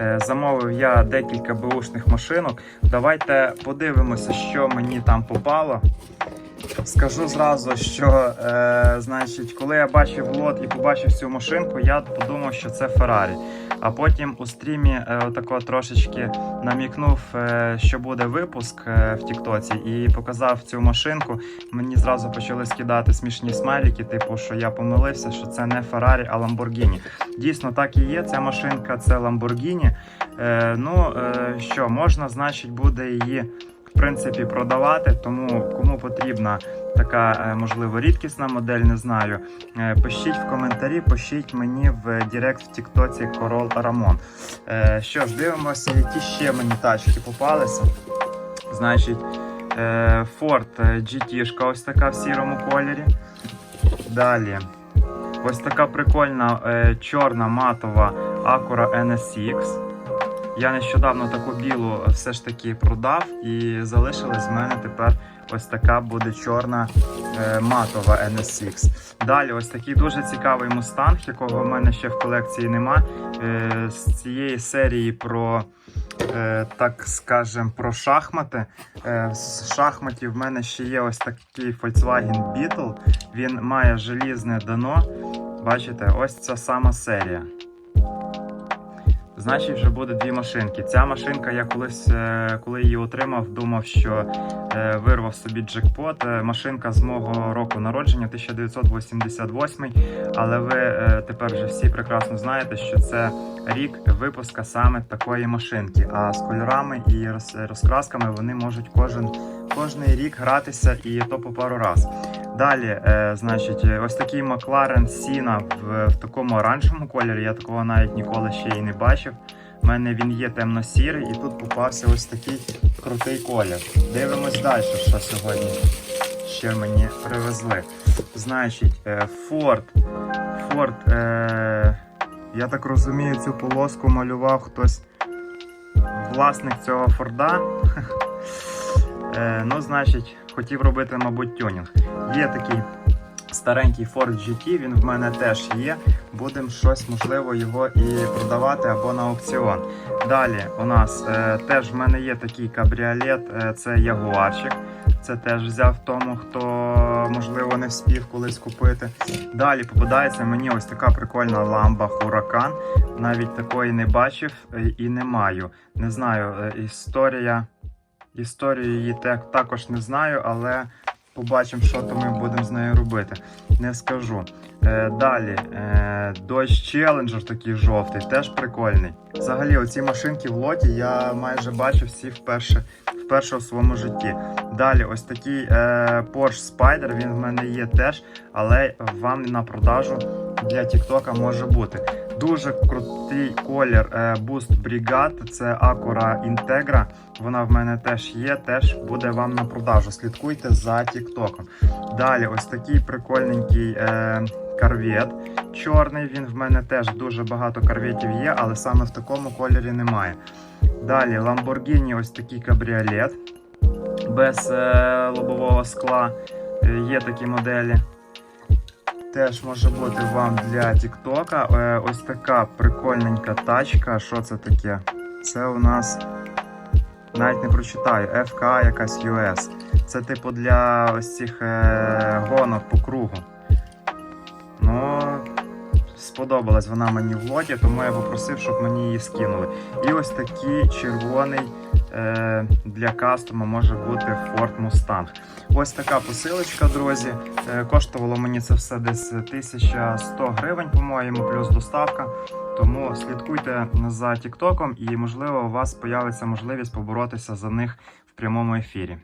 Е, Замовив я декілька бушних машинок. Давайте подивимося, що мені там попало. Скажу зразу, що е, значить, коли я бачив лот і побачив цю машинку, я подумав, що це Феррарі. А потім у стрімі е, отако трошечки намікнув, е, що буде випуск е, в Тіктоці, і показав цю машинку. Мені зразу почали скидати смішні смайлики, типу, що я помилився, що це не Феррарі, а Ламборгіні. Дійсно, так і є. Ця машинка це Ламборгіні. Е, ну е, що, можна, значить, буде її в принципі продавати. Тому кому потрібна така, е, можливо, рідкісна модель, не знаю. Е, Пишіть в коментарі, пишіть мені в Директ в Тіктоці Корол Рамон. Е, Що ж, дивимося, які ще мені тачки попалися. Значить, Ford GT, ось така в сірому кольорі. Далі. Ось така прикольна чорна матова Acura NSX. Я нещодавно таку білу все ж таки продав і залишилась в мене тепер ось така буде чорна е, матова NSX. Далі ось такий дуже цікавий мустанг, якого в мене ще в колекції нема. Е, з цієї серії про, е, так скажем, про шахмати. Е, з шахматів в мене ще є ось такий Volkswagen Beetle. Він має желізне дано. Бачите, ось ця сама серія. Значить, вже буде дві машинки. Ця машинка я колись, е, коли її отримав, думав, що е, вирвав собі джекпот. Е, Машинка з мого року народження 1988. Але ви тепер вже всі прекрасно знаєте, що це рік випуска саме такої машинки. А з кольорами і роз- розкрасками вони можуть кожен кожний рік гратися і то по пару раз. Далі, е, значить, е, ось такий Макларен Sina в, в такому оранжевому кольорі. Я такого навіть ніколи ще і не бачив. У мене він є темно-сірий, і тут попався ось такий крутий колір. Дивимось далі, що сьогодні ще мені привезли. Значить, е, Ford. Ford, е, я так розумію, цю полоску малював хтось власник цього Форда. Е, ну, значить, хотів робити, мабуть, тюнінг. Є такий старенький Ford GT, він в мене теж є. Будемо щось, можливо, його і продавати або на аукціон. Далі у нас е, теж в мене є такий кабріолет, е, це Ягуарчик. Це теж взяв тому, хто можливо не вспів колись купити. Далі попадається мені ось така прикольна ламба Huracan. Навіть такої не бачив е, і не маю. Не знаю, е, історія. Історію її так, також не знаю, але побачимо, що то ми будемо з нею робити. Не скажу. Е, далі, е, Dodge Challenger такий жовтий, теж прикольний. Взагалі, оці машинки в лоті я майже бачив всі вперше, вперше у своєму житті. Далі, ось такий е, Porsche Spider, він в мене є теж, але вам на продажу для Тіктока може бути. Дуже крутий колір е, Boost Brigade, це Acura Integra. Вона в мене теж є, теж буде вам на продажу. Слідкуйте за Тіктоком. Далі, ось такий прикольненький е, карвет чорний. Він в мене теж дуже багато карветів є, але саме в такому кольорі немає. Далі Lamborghini, ось такий кабріолет без е, лобового скла. Є такі моделі. Теж може бути вам для Тіктока. Е, ось така прикольненька тачка. Що це таке? Це у нас навіть не прочитаю. FK якась US. Це типу для ось цих е, гонок по кругу. Ну, сподобалась вона мені в лоті, тому я попросив, щоб мені її скинули. І ось такий червоний для кастома може бути Ford Mustang. Ось така посилочка, друзі. Е, коштувало мені це все десь 1100 гривень, по-моєму, плюс доставка. Тому слідкуйте за Тіктоком і, можливо, у вас появиться можливість поборотися за них в прямому ефірі.